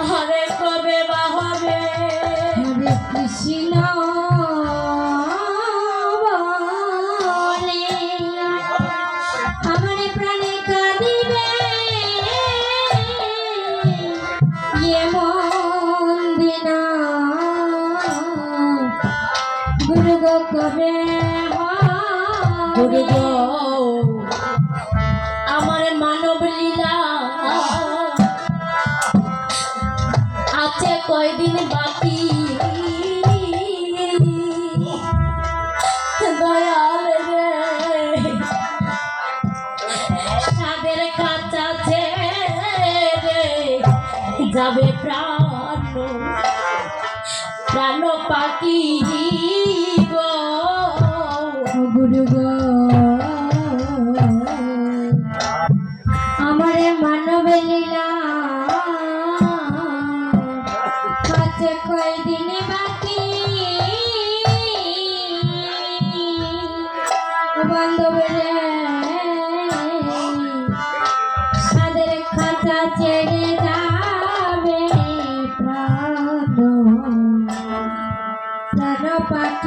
হরে কবে বা হবে? হরে কৃষ্ণ। গুরু ইয়ে গো কবে গুরু গো যাবে প্রাণ প্রাণ পাখি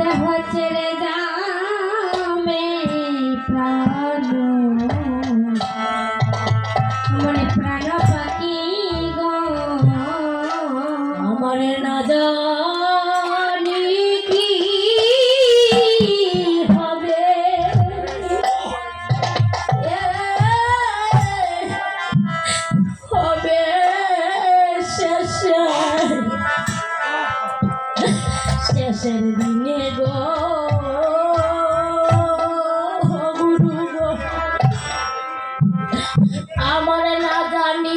দেহ ছেড়ে যা। আমার না জানি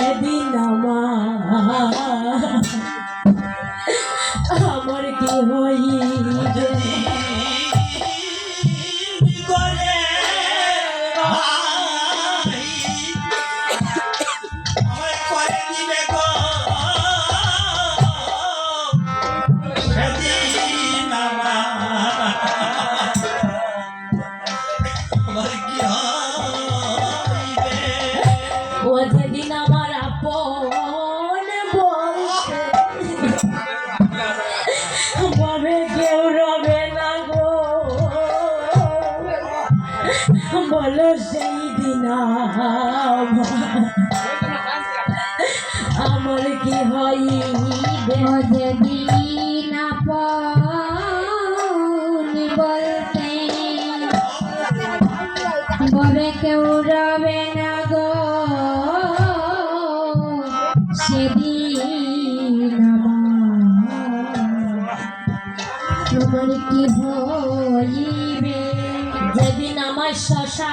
Webinar পাগল কি যদি না পাউনি বলতে কেউ রবে না সেদিন আমার কি হইবে? যেদিন আমার শশা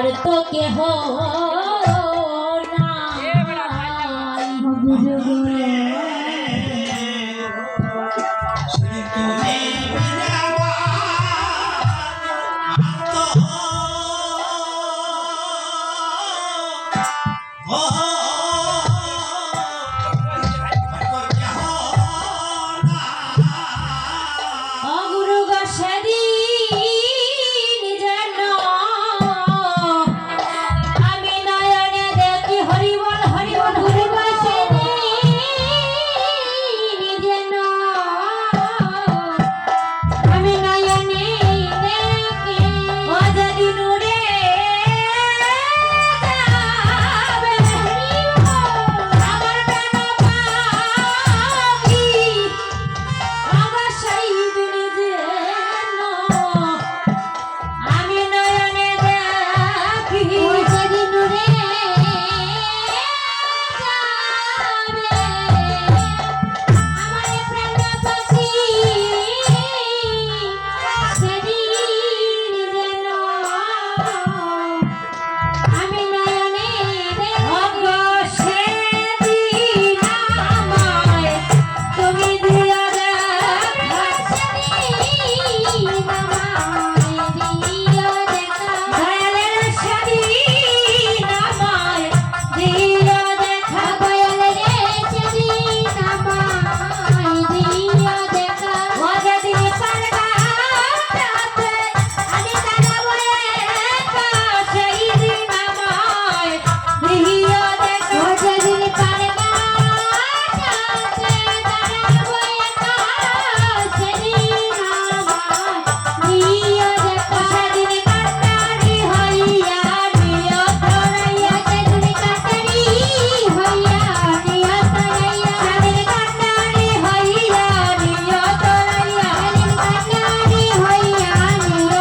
আর তো কেহ না।